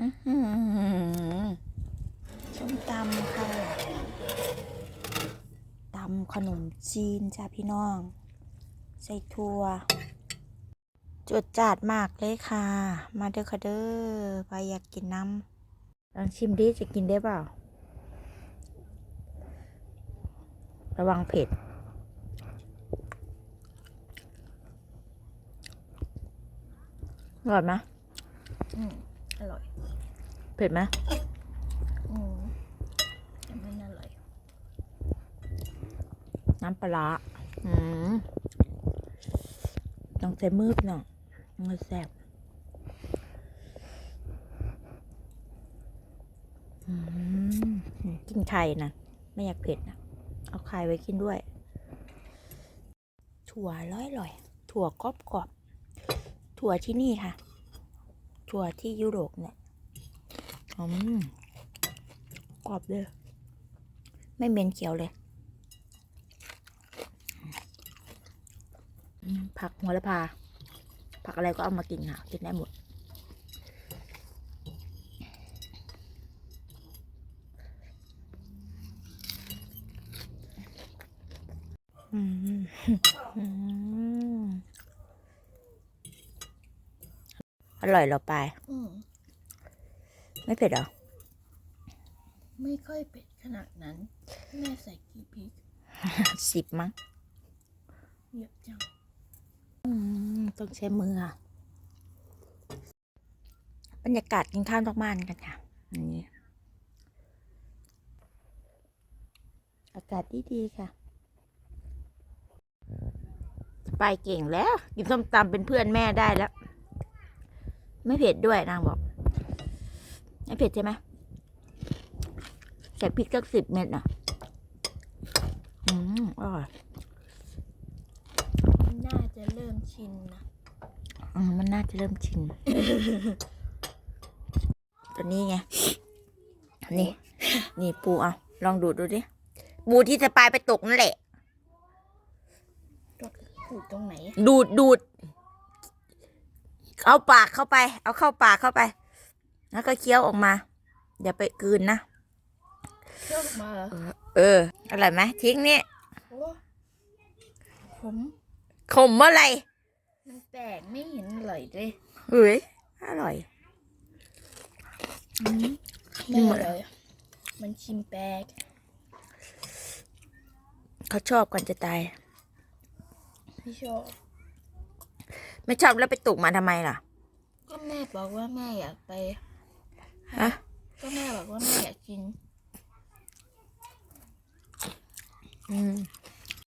อื้อหือส้มตำค่ะตำขนมจีนจ้าพี่น้อง ใส่ถั่วจวดจาดมากเลยค่ะ มาเด้อค่ะเด้อไปอยากกินน้ำลองชิมดิจะกินได้เปล่า ระวังเผ็ด อร่อยไหม ร่อยเผ็ดไหมอืมแต่มันอร่อย น้ำปลาร้าอืมต้องใส่มือหน่อยมันแซ่บอืมกินไข่นะไม่อยากเผ็ดนะเอาไข่ไว้กินด้วย ถั่วร้อยร่อยๆถั่วกรอบกรอบๆถั่วที่นี่ค่ะ ถั่วที่ยุโรปเนี่ยอืมกรอบเลยไม่เหม็นเขียวเลยอืมผักหัวละพา ผักอะไรก็เอามากินค่ะ กินได้หมด อืมอืม อร่อยเหรอปายอืมไม่เผ็ดเหรอ ไม่ค่อยเผ็ดขนาดนั้น แม่ใส่กี่พริกสิบมั้งเยอะจังอืมต้องใช้มือค่ะบรรยากาศกินข้าวนอกบ้านกันค่ะอย่างนี้อากาศดีดีๆค่ะ ไปเก่งแล้ว กินส้มตำเป็นเพื่อนแม่ได้แล้ว ไม่เผ็ดด้วยนางบอก ไม่เผ็ดใช่ไหมใส่พริกสักสิบเม็ดน่ะอืมอร่อยน่าจะเริ่มชินนะอืมมันน่าจะเริ่มชิน ตัวนี้ไง นี่ นี่ปูเอาลองดูดดูดิ ปูที่จะปลายไปตกนั่นแหละถูกตรงไหน ดูดดูด เอาปากเข้าไป เอาเข้าปากเข้าไป แล้วก็เคี้ยวออกมา อย่าไปกลืนนะเชื่อมาเหรอเอออร่อยไหมทิ้งนี่โอ้ผมขมอะไรมันแปลกไม่เห็นอร่อยเลยเฮ้ยอร่อยอืมไม่อร่อยมันชิมแปลกเขาชอบกันจะตายพี่ชอบ ไม่ชอบแล้วไปตกมาทำไมล่ะ ก็แม่บอกว่าแม่อยากไป ฮะ